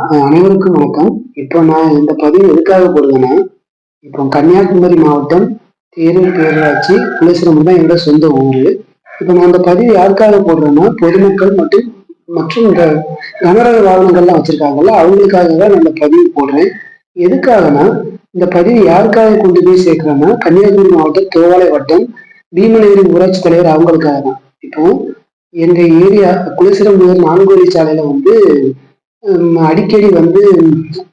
அனைவருக்கும் வணக்கம். இப்போ நான் இந்த பதிவு எதுக்காக போடுவேன்னா இப்போ கன்னியாகுமரி மாவட்டம் தேரூர் பேரூராட்சி குலேஸ்வரம் தான் என்னோட சொந்த ஊர். இப்போ நான் இந்த பதிவு யாருக்காக போடுறேன்னா பொதுமக்கள் மற்றும் மற்றும் இந்த கனரக வாகனங்கள்லாம் வச்சிருக்காங்கல்ல அவங்களுக்காக தான் நான் இந்த பதிவு போடுறேன். எதுக்காகனா இந்த பதிவு யாருக்காக கொண்டு போய் சேர்க்கிறேன்னா கன்னியாகுமரி மாவட்டம் தோவாலை வட்டம் பீமநேரி ஊராட்சி தலைவர் அவங்களுக்காக தான் இப்போ எங்க ஏரியா குலசிரம் நான்கு வழி சாலையில வந்து அடிக்கடி வந்து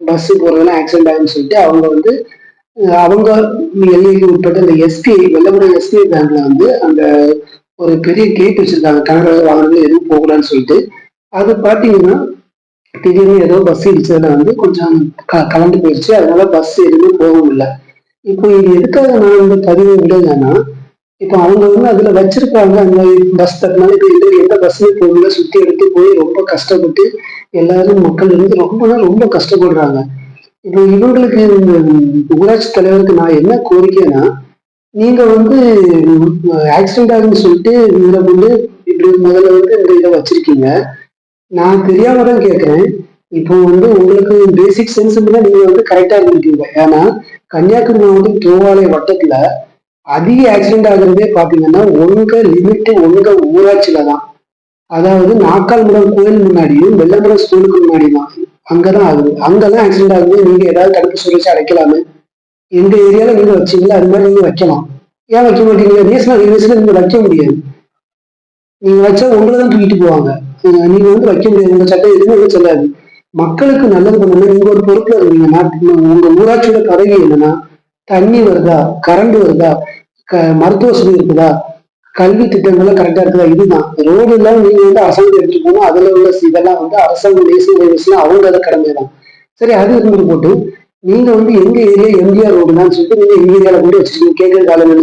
பஸ் போறதெல்லாம் ஆக்சிடென்ட் ஆகுன்னு சொல்லிட்டு அவங்க வந்து அவங்க எல்லைக்கு உட்பட்ட அந்த எஸ்பிஐ வெள்ளபுரம் எஸ்பிஐ பேங்க்ல வந்து அந்த ஒரு பெரிய கேட் வச்சிருக்காங்க. கனரக வாகனங்கள் எதுவும் போகலான்னு சொல்லிட்டு. அது பாத்தீங்கன்னா திடீர்னு ஏதோ பஸ் இடிச்சதுல வந்து கொஞ்சம் க கலந்து போயிடுச்சு அதனால பஸ் எதுவுமே போக முடியல இப்போ இது எதுக்காக நான் இந்த பதிவு விடுங்கன்னா இப்போ அவங்க வந்து அதுல வச்சிருப்பாங்க. அந்த பஸ் தட்டினால இப்போ இது எந்த பஸ்ஸுமே போகல. சுத்தி எடுத்து போய் ரொம்ப கஷ்டப்பட்டு எல்லாரும் மக்கள் இருந்து ரொம்ப ரொம்ப கஷ்டப்படுறாங்க. இப்போ இவங்களுக்கு இந்த ஊராட்சி தலைவருக்கு நான் என்ன கோரிக்கைன்னா நீங்க வந்து ஆக்சிடென்ட் ஆகுன்னு சொல்லிட்டு இதுல வந்து இப்படி முதல்ல வந்து இந்த இதை வச்சிருக்கீங்க. நான் தெரியாம தான் கேட்கிறேன் இப்போ வந்து உங்களுக்கு பேசிக் சென்ஸ் நீங்க வந்து கரெக்டா இருந்திருக்கீங்க. ஏன்னா கன்னியாகுமரி மாவட்டம் தோவாலை வட்டத்துல அதிக ஆக்சிடென்ட் ஆகுறதே பார்த்தீங்கன்னா உங்க லிமிட்டு உங்க ஊராட்சியில தான் அதாவது நாக்கால் முடம் கோயில் முன்னாடியும் வெள்ளம்புரம் ஸ்கூலுக்கு முன்னாடி தான் அங்கதான் ஆகுது. அங்கதான் ஆக்சிடென்ட் ஆகுது. நீங்க ஏதாவது தடுப்பு சுழற்சி அடைக்கலாமே. எங்க ஏரியால நீங்க வச்சீங்களா? அது மாதிரி நீங்க வைக்கலாம். ஏன் வைக்க மாட்டீங்க? நேஷனல் ஹைவேஸ்ல நீங்க வைக்க முடியாது. நீங்க வச்சா உங்களை தான் தூக்கிட்டு போவாங்க. நீங்க வந்து வைக்க முடியாது. உங்க சட்டம் எதுவுமே சொல்லாது. மக்களுக்கு நல்லது பண்ணணும் நீங்க ஒரு பொறுப்புல இருக்கீங்க உங்க ஊராட்சியோட பதவி என்னன்னா தண்ணி வருதா? கரண்ட் வருதா? க மருத்துவ வசதி இருக்குதா? கல்வி திட்டங்கள்லாம் கரெக்டா இருக்குதா? இதுதான். ரோடு எல்லாம் நீங்க வந்து அரசாங்கம் எடுத்துட்டு போனா அதுல உள்ள இதெல்லாம் வந்து அரசாங்கம் நேஷனல் ஹைவேஸ்லாம் அவங்க அதை கடமை தான் சரி அது இருந்துட்டு போட்டு நீங்க வந்து எங்க ஏரியா எம்ஜிஆர் ரோடுதான் சொல்லிட்டு நீங்க எங்க ஏரியால கொண்டு வச்சிருக்கீங்க? கேட்கறது ஆளுங்க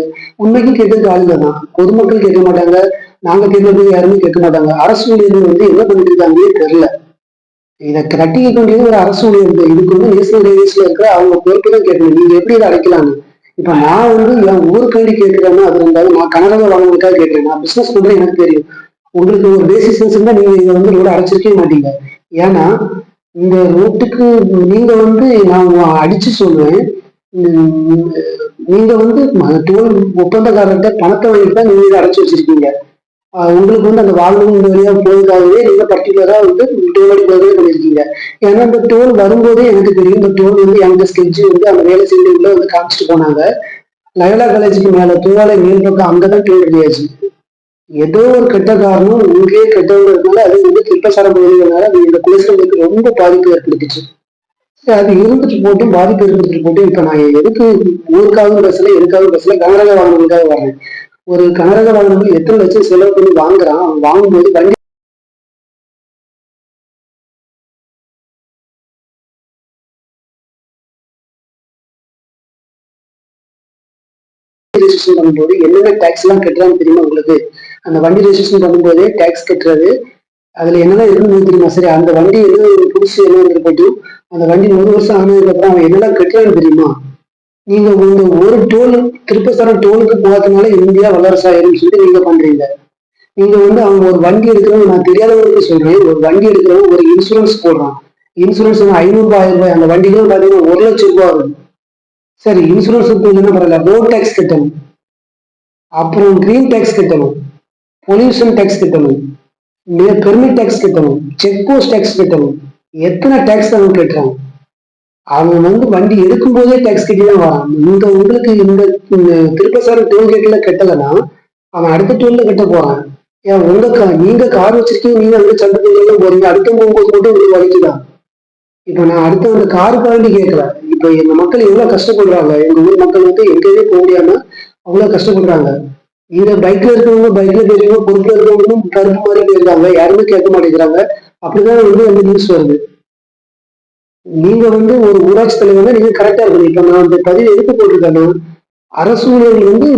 உண்மைக்கும் கேட்கறது ஆளுங்க தான் பொதுமக்கள் கேட்க மாட்டாங்க. நாங்க கேட்கறது யாருமே கேட்க மாட்டாங்க. அரசு ஊழியர்கள் வந்து என்ன பண்ணிட்டு இருக்காங்க தெரியல. இதை கட்டிக்க வேண்டியது ஒரு அரசு ஊழியர் இதுக்கு வந்து நேஷனல் ஹைவேஸ்ல இருக்கிற அவங்க பொறுப்பு தான் கேட்கணும். நீங்க எப்படி இதை அடைக்கலாங்க இப்ப நான் வந்து என் ஊருக்காண்டி கேட்கிறேன்னா அது இருந்தாலும் நான் கனரக வாங்கினதுக்காக கேட்கிறேன். நான் பிசினஸ் பண்றேன் எனக்கு தெரியும். உங்களுக்கு ஒரு பேசிக் சென்ஸ் இருந்தா நீங்க இதை வந்து ரோட அடைச்சிருக்கவே மாட்டீங்க. ஏன்னா இந்த ரோட்டுக்கு நீங்க வந்து நான் அடிச்சு சொல்லுவேன் நீங்க வந்து ம- டோல் ஒப்பந்தக்காரர்கிட்ட பணத்தை வாங்கிட்டு தான் நீங்க இதை அடைச்சு வச்சிருக்கீங்க. உங்களுக்கு வந்து அந்த வாழ்வு இந்த வழியா போவதுக்காகவே நீங்க பர்டிகுலரா வந்து டோல் அடிக்கிறதே பண்ணிருக்கீங்க ஏன்னா இந்த டோல் வரும்போதே எனக்கு தெரியும் இந்த டோல் வந்து எனக்கு ஸ்கெட்ச் வந்து அந்த வேலை செய்யறதுல வந்து காமிச்சிட்டு போனாங்க. லயலா காலேஜுக்கு மேல தூவாலை மேல் பக்கம் அங்கதான் டோல் அடியாச்சு ஏதோ ஒரு கெட்ட காரணம் இங்கேயே கெட்டவங்கிறதுனால அது வந்து கிருப்பசார பகுதிகளால அது இந்த குலேசர்களுக்கு ரொம்ப பாதிப்பு ஏற்படுத்துச்சு. அது இருந்துட்டு போட்டு பாதிப்பு ஏற்படுத்திட்டு போட்டு இப்ப நான் எதுக்கு ஊருக்காகவும் பஸ்ல எதுக்காகவும் பஸ்ல கனரக வாகனங்களுக்காக வரேன் ஒரு கனரக வாகனம் எத்தனை லட்சம் செலவு பண்ணி வாங்குறான்? அவன் வாங்கும்போது வண்டி ரெஜிஸ்ட்ரேஷன் பண்ணும்போது என்னென்ன டேக்ஸ் எல்லாம் கட்டுறான்னு தெரியுமா உங்களுக்கு? அந்த வண்டி ரெஜிஸ்ட்ரேஷன் பண்ணும்போதே டேக்ஸ் கட்டுறது அதுல என்னதான் இருக்குன்னு தெரியுமா? சரி அந்த வண்டி என்ன புதுசு என்ன போட்டும் அந்த வண்டி ஒரு வருஷம் ஆனதுக்கு அப்புறம் அவன் என்னெல்லாம் கட்டுறான்னு தெரியுமா? நீங்க உங்க ஒரு டோல் திருப்பசாரம் டோலுக்கு போகாதனால இந்தியா வல்லரசு ஆயிரும் சொல்லி நீங்க பண்றீங்க. நீங்க வந்து அவங்க ஒரு வண்டி எடுக்கிறவங்க நான் தெரியாதவங்களுக்கு சொல்றேன். ஒரு வண்டி எடுக்கிறவங்க ஒரு இன்சூரன்ஸ் போடுறான். இன்சூரன்ஸ் ஐநூறு ரூபாய் ரூபாய் அந்த வண்டிகளும் பாத்தீங்கன்னா ஒரு லட்சம் ரூபாய் வரும். சரி இன்சூரன்ஸ் என்ன பரவாயில்ல ரோட் டேக்ஸ் கட்டணும். அப்புறம் கிரீன் டேக்ஸ் கட்டணும். பொல்யூஷன் டேக்ஸ் கட்டணும். பெர்மிட் டேக்ஸ் கட்டணும். செக் போஸ்ட் டேக்ஸ் கட்டணும். எத்தனை டேக்ஸ் அவங்க கட்டுறாங்க? அவன் வந்து வண்டி எடுக்கும் போதே டேக்ஸ் கட்டி தான் வரான் இந்த உங்களுக்கு இந்த திருப்பசார டோல் கேட்ல கட்டலைன்னா அவன் அடுத்த டோல்ல கட்ட போறான். ஏன் உங்க நீங்க கார் வச்சிருக்கீங்க நீங்க அந்த சண்டை டோல்லாம் போறீங்க. அடுத்த போகும்போது மட்டும் உங்களுக்கு வலிக்குதான் இப்ப நான் அடுத்த அந்த காருக்கு வேண்டி கேட்கல இப்ப எங்க மக்கள் எவ்வளவு கஷ்டப்படுறாங்க? எங்க ஊர் மக்கள் வந்து எங்கேயுமே போக முடியாம அவ்வளவு கஷ்டப்படுறாங்க. இந்த பைக்ல இருக்கிறவங்க பைக்ல போயிருக்கவங்க பொறுப்புல இருக்கிறவங்களும் கருப்பு மாதிரி போயிருக்காங்க யாருமே கேட்க மாட்டேங்கிறாங்க. அப்படிதான் வந்து அந்த நியூஸ் வருது. நீங்க வந்து ஒரு ஊராட்சி தலைவர் நீங்க கரெக்டா இருக்கணும். இப்ப நான் இந்த பதிவு எதுக்கு போட்டிருக்கேன்னா அரசு ஊழியர்கள் வந்து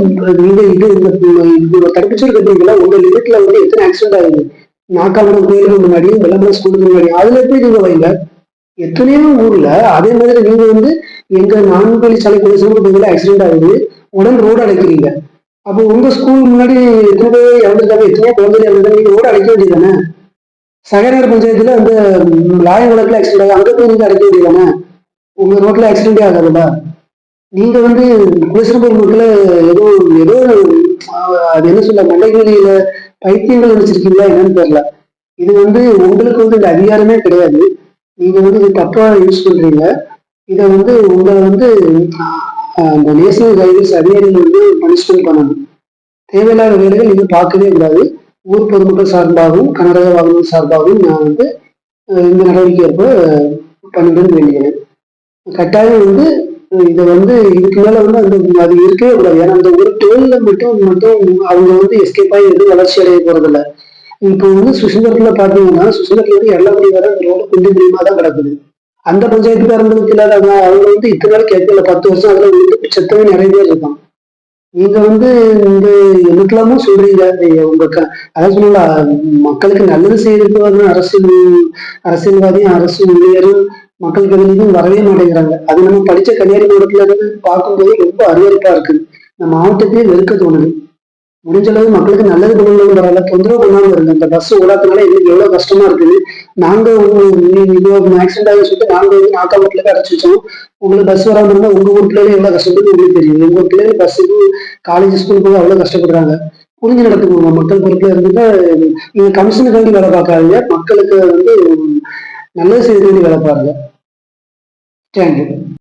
நீங்க இது இந்த இந்த கட்டுறீங்களா உங்க லிமிட்ல வந்து எத்தனை ஆக்சிடென்ட் ஆகுது? நாக்காமரம் கோயிலுக்கு முன்னாடியும் விளம்பரம் ஸ்கூலுக்கு முன்னாடியும் அதுல போய் நீங்க வைங்க எத்தனையோ ஊர்ல அதே மாதிரி நீங்க வந்து எங்க நான்கு வழி சாலை பகுதியில் ஆக்சிடென்ட் ஆகுது. உடனே ரோடு அடைக்கிறீங்க. அப்போ உங்க ஸ்கூல் முன்னாடி எத்தனை பேர் இறந்துருக்காங்க எத்தனையோ குழந்தைகள் இறந்துருக்காங்க நீங்க ரோடு அடைக்க வேண்டியதானே சகநகர் பஞ்சாயத்துல அந்த லாய வழக்குல ஆக்சிடென்ட் ஆகும் அங்க போய் நீங்க அடைக்க வேண்டியதானே? உங்க ரோட்ல ஆக்சிடென்டே ஆகாதுல்ல? நீங்க வந்து குலசிரம்பூர் மக்களை ஏதோ ஏதோ அது என்ன சொல்ல மண்டைகளில பைத்தியங்கள் நினைச்சிருக்கீங்களா என்னன்னு தெரியல. இது வந்து உங்களுக்கு வந்து இந்த அதிகாரமே கிடையாது. நீங்க வந்து இது தப்பா யூஸ் பண்றீங்க. இதை வந்து உங்களை வந்து அந்த நேஷனல் ஹைவேஸ் அதிகாரிகள் வந்து பனிஷ்மெண்ட் பண்ணணும். தேவையில்லாத வேலைகள் இது பார்க்கவே கூடாது. ஊர் பொதுமக்கள் சார்பாகவும் கனரக வாகனம் சார்பாகவும் நான் வந்து இந்த நடவடிக்கை ஏற்ப பண்ணிடுன்னு வேண்டுகிறேன் கட்டாயம் வந்து இதை வந்து இதுக்கு மேல வந்து அந்த அது இருக்கவே கூடாது. ஏன்னா அந்த ஒரு டோல்ல மட்டும் மட்டும் அவங்க வந்து எஸ்கேப் ஆகி எதுவும் வளர்ச்சி அடைய போறதில்ல. இப்போ வந்து சுசீந்திரத்துல பாத்தீங்கன்னா சுசீந்திரத்துல இருந்து எல்லப்படி வர இந்த ரோடு குண்டு குழியுமா தான் கிடக்குது. அந்த பஞ்சாயத்துக்காரங்களுக்கு இல்லாத அவங்க வந்து இத்தனை நாள் கேட்கல. பத்து வருஷம் அதுல வந்து செத்தவே நிறைய பேர் இருக்கான் நீங்க வந்து இந்த எனக்கெல்லாமும் சொல்றீங்க. உங்க அதான் சொன்னல மக்களுக்கு நல்லது செய்யறதுக்கு வந்து அரசியல் அரசியல்வாதியும் அரசு ஊழியரும் மக்களுக்கு எதுவும் வரவே மாட்டேங்கிறாங்க. அது நம்ம படிச்ச கன்னியாகுமரி மாவட்டத்துல இருந்து பார்க்கும்போது ரொம்ப அருவறுப்பா இருக்கு. நம்ம மாவட்டத்தையே வெறுக்க தோணுது. முடிஞ்ச அளவு மக்களுக்கு நல்லது பண்ணணும் வரல தொந்தரவு பண்ணாம இருங்க. இந்த பஸ் ஓடாதனால எங்களுக்கு எவ்வளவு கஷ்டமா இருக்குது நாங்க ஆக்சிடென்ட் ஆகி சொல்லிட்டு நாங்க வந்து நாக்காமட்டில அடைச்சி வச்சோம். உங்களுக்கு பஸ் வராம இருந்தா உங்க ஊர் பிள்ளைங்க எவ்வளவு கஷ்டப்படுது உங்களுக்கு தெரியும். உங்க பிள்ளைங்க பஸ்ஸுக்கு காலேஜ் ஸ்கூல் போக அவ்வளவு கஷ்டப்படுறாங்க. புரிஞ்சு நடத்துக்கோங்க மக்கள் பொறுப்புல இருந்துட்டு நீங்க கமிஷனுக்காண்டி வேலை பார்க்காதீங்க. மக்களுக்கு வந்து நல்லது செய்து வேலை பாருங்க. தேங்க்யூ